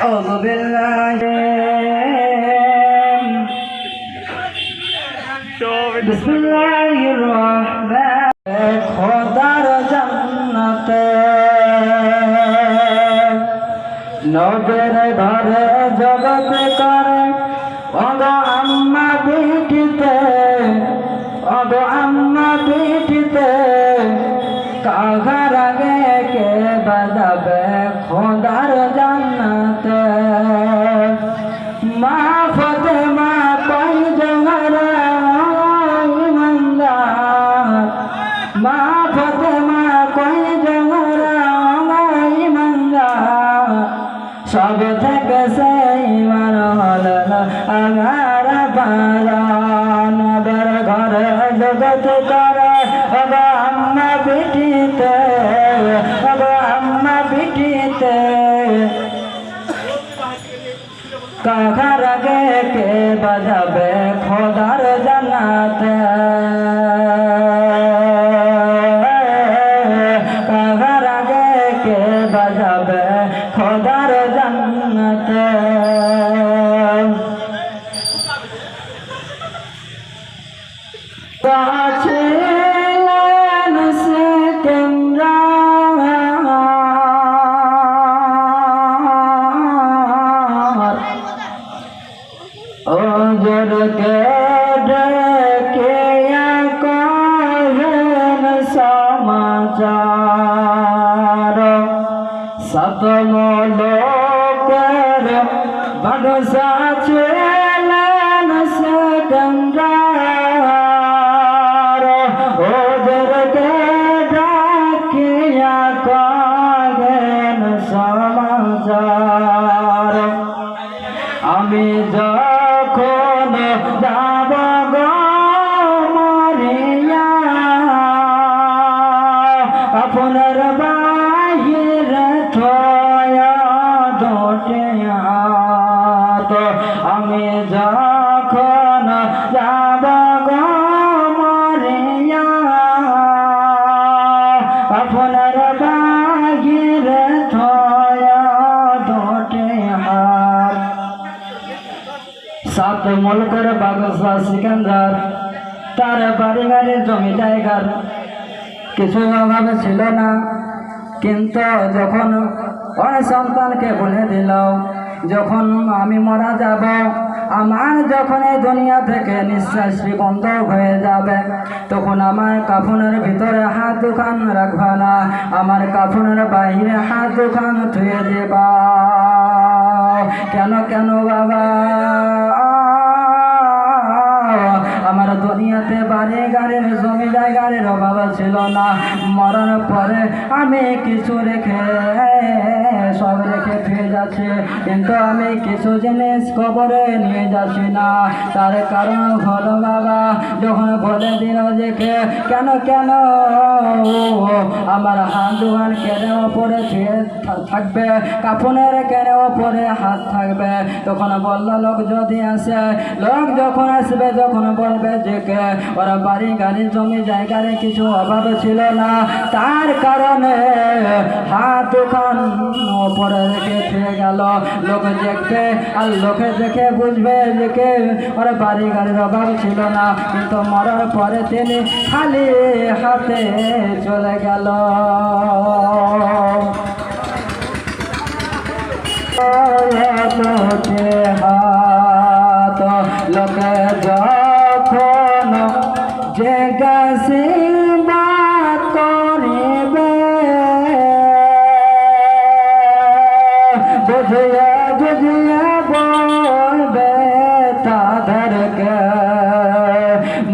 أعوذ بالله بسم الله الرحمن খোদার জান্নাতে নবের ঘরে জগত করে অগ আম্মা পিঠিতে অগ আম্মা পিঠিতে কাঘার আগে কে বাজাবে মা ফতেমা কই জঙ্গরা ইমানদার সব থেকে সেই মান হল আমার পারান ঘরে জগত করে বাবা আম্মা পিঠিতে বাবা আম্মা পিঠিতে কাখার আগে কে বাজাবে খোদার ওজরকে ডেকে কহেন সমাচার মুলকের বাগসা সিকান্দার, তার গাড়ি জমি জায়গার। কিছু অভাবে ছিল না, কিন্তু যখন ওই সন্তানকে বলে দিল, যখন আমি মারা যাব, আমার যখন এই দুনিয়া থেকে নিঃশ্বাস বন্ধ হয়ে যাবে, তখন আমার কাফনের ভিতরে হাত দুখান রাখবা না, আমার কাফনের বাইরে হাত দুখান ধুয়ে দেবা। কেন কেন বাবা? না মরার পরে আমি কিছু রেখে সব রেখে ফিরে যাচ্ছে কিন্তু আমি কিছু জিনিস কবরে নিয়ে যাচ্ছি না। তার কারণ হলো বাবা, যখন বলে যে কে, কেন কেন? আমার হাত দুহান কেনে ওপরে ছুঁয়ে থাকবে কাপনের কেনে ওপরে হাত থাকবে। তখন বলল, লোক যদি আসে, লোক যখন আসবে যখন বলবে যে ওরা বাড়ি গাড়ি জমি, জায়গার কিছু অভাব ছিল না। তার কারণে হাত দুখান ওপরে রেখে ফিরে গেল, লোক দেখবে আর লোকে দেখে বুঝবে যে কে। ওরা বাড়ি গাড়ির অভাব ছিল না, কিন্তু মরার পরে তিনি খালি হাতে চলে গেল। লোকে যখন যে গাছি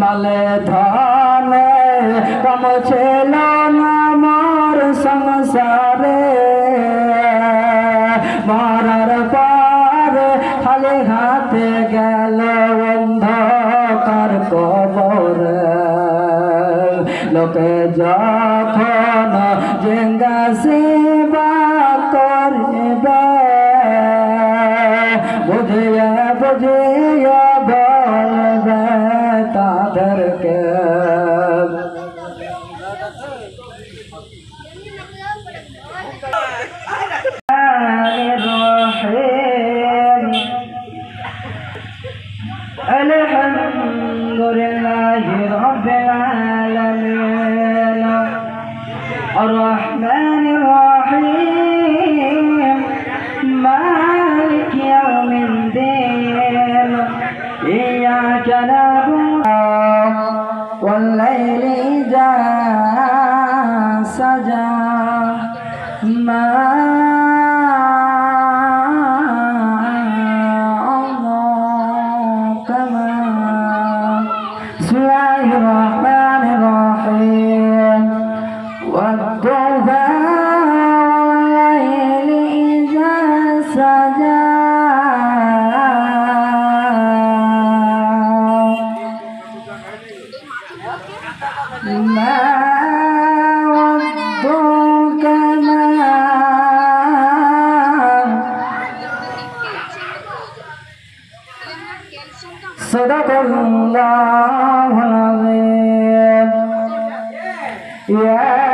মালে ধনে কম ছিল মোর সংসারে। মরার পর খালি হাতে গেল অন্ধকার কবর। লোকে যখন জেঙ্গা সেবা করবে, বুঝিয়া বুঝিয়া الرحمن الرحيم. مالك يوم الدين. إياك نعبد والليل إذا سجى. ما الله كما بسم الله الرحمن الرحيم صدق الله العظيم يا